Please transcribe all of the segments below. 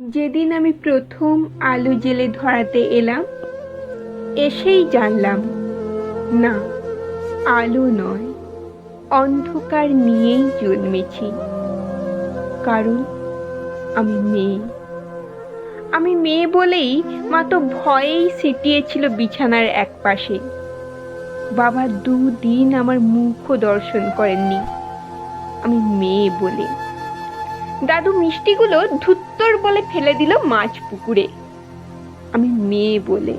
যেদিন আমি প্রথম আলো জেলে ধরাতে এলাম, এসেই জানলাম, না, আলো নয়, অন্ধকার নিয়েই জন্মেছি। কারণ আমি মেয়ে। আমি মেয়ে বলেই মা তো ভয়েই সিটিয়েছিল বিছানার এক পাশে বাবা দুদিন আমার মুখও দর্শন করেননি। আমি মেয়ে বলে। দাদু মিষ্টিগুলো ধুত্তর বলে ফেলে দিল মাছ পুকুরে। আমি মেয়ে বলে।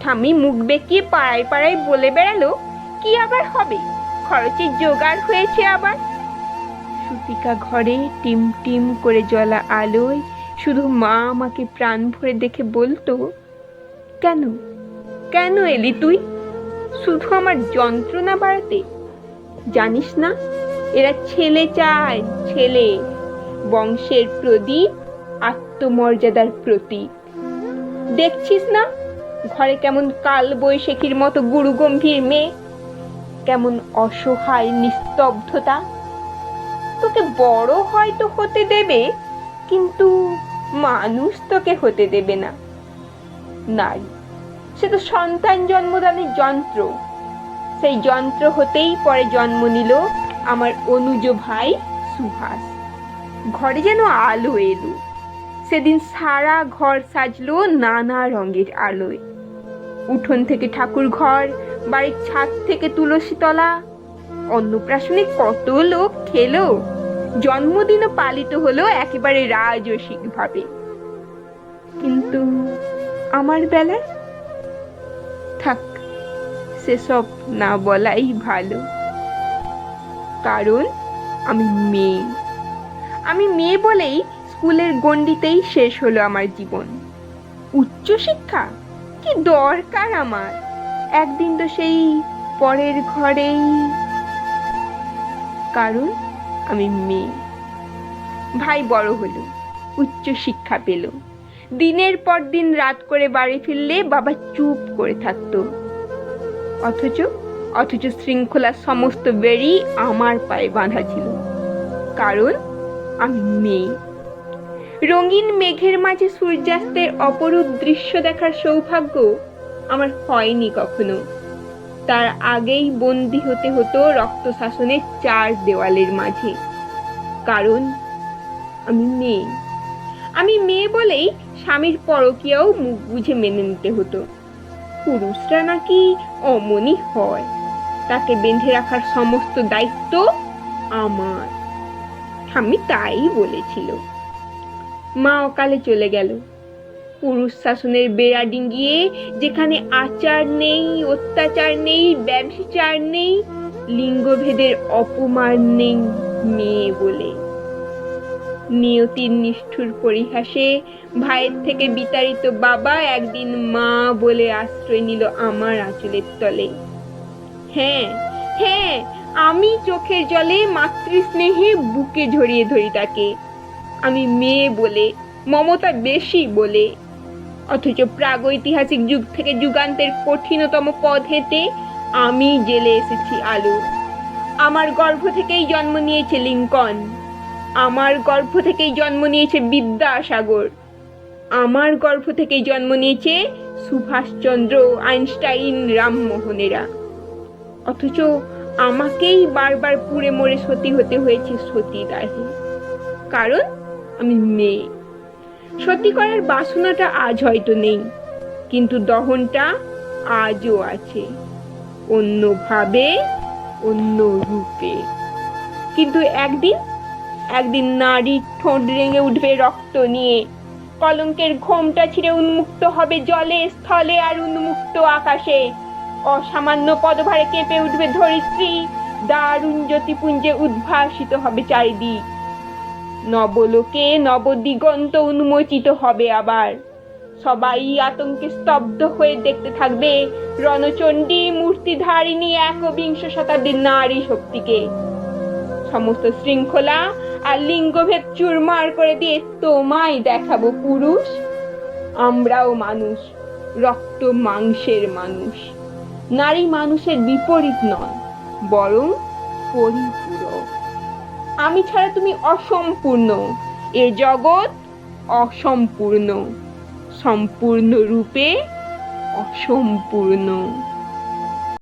ঠামি মুখ বেঁকিয়ে পাড়ায় পাড়ায় বলে বেড়ালো, কি আবার হবে? খরচের জোগাড় হয়েছে আবার? সুতিকা ঘরে টিম টিম করে জ্বলা আলোয় শুধু মা আমাকে প্রাণ ভরে দেখে বলতো, কেন? কেন এলি তুই? শুধু আমার যন্ত্রণা বাড়াতে? জানিস না, এরা ছেলে চায়, ছেলে। বংশের প্রদীপ আত্মমর্যাদার প্রতীক। দেখছিস না? ঘরে কেমন কাল বৈশাখীর মতো গুরু গম্ভীর মেয়ে কেমন অসহায় নিস্তব্ধতা। তোকে বড় হয়তো হতে দেবে, কিন্তু মানুষ তোকে হতে দেবে না। নারী সে তো সন্তান জন্মদানের যন্ত্র। সেই যন্ত্র হতেই পরে জন্ম নিল আমার অনুজ ভাই সুহাস। ঘরে যেন আলো এলো। সেদিন সারা ঘর সাজলো নানা রঙের আলোয়। উঠোন থেকে ঠাকুর ঘর, বাড়ির ছাদ থেকে তুলসী তলা। অন্নপ্রাশনে কত লোক খেলো। জন্মদিনও পালিত হলো একেবারে রাজসিক ভাবে। কিন্তু আমার বেলায় থাক, সেসব না বলাই ভালো। কারণ আমি মেয়ে। আমি মেয়ে বলেই স্কুলের গণ্ডিতেই শেষ হলো আমার জীবন। উচ্চশিক্ষা? কি দরকার আমার? একদিন তো সেই পরের ঘরেই। কারণ আমি মেয়ে। ভাই বড় হলো উচ্চ শিক্ষা পেল। দিনের পর দিন রাত করে বাড়ি ফিরলে বাবা চুপ করে থাকতো। অথচ অথচ শৃঙ্খলার সমস্ত বেরি আমার পায়ে বাঁধা ছিল। কারণ আমি মেয়ে রঙিন মেঘের মাঝে সূর্যাস্তের অপরূপ দৃশ্য দেখার সৌভাগ্য আমার হয়নি কখনো। তার আগেই বন্দি হতে হতো রক্ত শাসনের চার দেওয়ালের মাঝে। কারণ, আমি মেয়ে। আমি মেয়ে বলেই স্বামীর পরকিয়াও মুখ বুঝে মেনে নিতে হতো। পুরুষরা নাকি অমনি হয়। তাকে বেঁধে রাখার সমস্ত দায়িত্ব আমার। আমি তাই বলেছিল। মা অকালে চলে গেল। পুরুষ শাসনের বেড়া ডিঙ্গিয়ে যেখানে আচার নেই, অত্যাচার নেই, ব্যবচার নেই, লিঙ্গভেদের অপমান নেই মেয়ে বলে। নিয়তির নিষ্ঠুর পরিহাসে ভাইয়ের থেকে বিতাড়িত বাবা একদিন মা বলে আশ্রয় নিল আমার আঁচলের তলে। হ্যাঁ হ্যাঁ আমি চোখের জলে মাতৃস্নেহে বুকে ঝরিয়ে ধরি তাকে। আমি মেয়ে বলে, মমতা বেশি বলে। অথচ প্রাগৈতিহাসিক যুগ থেকে যুগান্তের কঠিনতম পথ হেঁটে আমি জেলে এসেছি আলো। আমার গর্ভ থেকেই জন্ম নিয়েছে লিঙ্কন। আমার গর্ভ থেকেই জন্ম নিয়েছে বিদ্যাসাগর। আমার গর্ভ থেকেই জন্ম নিয়েছে সুভাষচন্দ্র আইনস্টাইন, রামমোহনেরা। অথচ আমাকেই বারবার পুড়ে মরে সতী হতে হয়েছে সতী দাহে কারণ আমি মেয়ে। সতী করার বাসনাটা আজ হয়তো নেই, কিন্তু দহনটা আজও আছে। অন্যভাবে অন্য রূপে কিন্তু একদিন একদিন নারীর ঠোঁট রেঙে উঠবে রক্ত নিয়ে। কলঙ্কের ঘোমটা ছিঁড়ে উন্মুক্ত হবে জলে, স্থলে আর উন্মুক্ত আকাশে। অসামান্য পদভারে কেঁপে উঠবে ধরিত্রী দারুণ জ্যোতিপুঞ্জে উদ্ভাসিত হবে চারিদিক। নবলোকে নবদিগন্ত উন্মোচিত হবে আবার। সবাই আতঙ্কে স্তব্ধ হয়ে দেখতে থাকবে রণচণ্ডী মূর্তিধারিণী একবিংশ শতাব্দীর নারী শক্তিকে। সমস্ত শৃঙ্খলা আর লিঙ্গভেদ চুরমার করে দিয়ে তোমায় দেখাবো পুরুষ। আমরাও মানুষ, রক্ত মাংসের মানুষ। নারী মানুষের বিপরীত নয়, বরং পরিপূরক। আমি ছাড়া তুমি অসম্পূর্ণ, এ জগৎ অসম্পূর্ণ সম্পূর্ণ রূপে অসম্পূর্ণ।